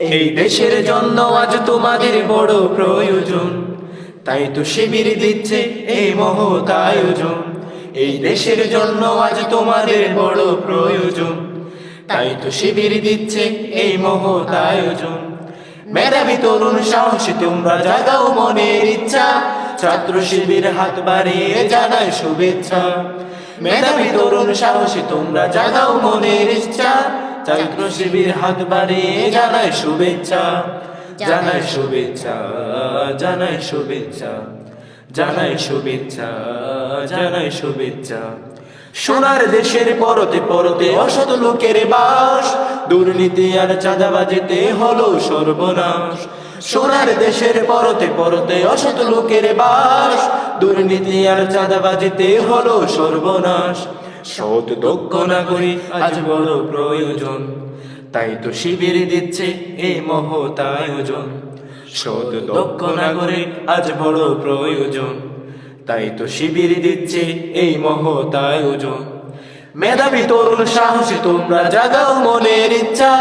এই দেশের জন্য আজ তোমাদের বড় প্রয়োজন। তাই তো শিবির দিচ্ছে এই মহৎ আয়োজন। এই দেশের জন্য আজ তোমাদের বড় প্রয়োজন। তাই তো শিবির দিচ্ছে এই মহৎ আয়োজন। মেধাবী তরুণ সাহসী, তোমরা জাগাও মনের ইচ্ছা। ছাত্র শিবির হাত বাড়িয়ে জানায় শুভেচ্ছা। মেধাবী তরুণ সাহসী, তোমরা জাগাও মনের ইচ্ছা। শিবির হাত বাড়িয়ে শুভেচ্ছা শুভেচ্ছা শুভেচ্ছা জানায় শুভেচ্ছা জানায় শুভেচ্ছা। সোনার দেশের পরতে পরতে অসৎ লোকের বাস, দুর্নীতি আর চাঁদাবাজিতে হলো সর্বনাশ। সোনার দেশের পরতে পরতে অসৎ লোকের বাস, দুর্নীতি আর চাঁদাবাজিতে হলো সর্বনাশ। সৎ দক্ষ নাগরিক আজ বড় প্রয়োজন। তাই তো শিবির দিচ্ছে এই মহৎ সৎ দক্ষ আজ বড় প্রয়োজন। তাই তো শিবির দিচ্ছে এই মেধাবী তরুণ সাহসী, তোমরা জাগাও মনের ইচ্ছা।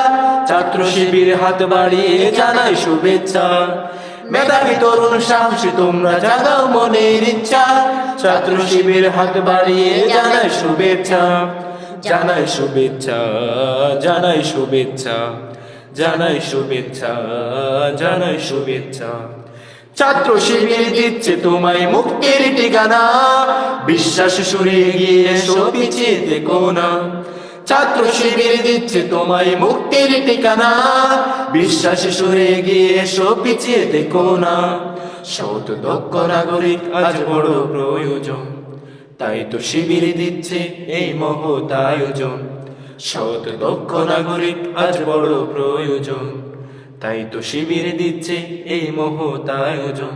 ছাত্র শিবির হাত বাড়িয়ে জানাই শুভেচ্ছা। মেধাবী তরুণ সাহসী তোমরা জাগাও মনের ইচ্ছা। ছাত্র শিবির হাত বাড়িয়ে জানাই শুভেচ্ছা। জানাই শুভেচ্ছা জানাই শুভেচ্ছা জানাই শুভেচ্ছা জানাই শুভেচ্ছা। ছাত্র শিবির দিচ্ছে তোমায় মুক্তির ঠিকানা। বিশ্বাস সুরে গিয়ে এসো পিছিয়ে দেখো না। ছাত্র শিবির দিচ্ছে তোমায় মুক্তির ঠিকানা। বিশ্বাস সুরে গিয়ে এসো, পিছিয়ে দেখো না। সৎ, দক্ষ নাগরিক আজ বড় প্রয়োজন। তাই তো শিবির দিচ্ছে এই মহৎ আয়োজন। সৎ, দক্ষ নাগরিক আজ বড় প্রয়োজন। তাই তো শিবির দিচ্ছে এই মহৎ আয়োজন।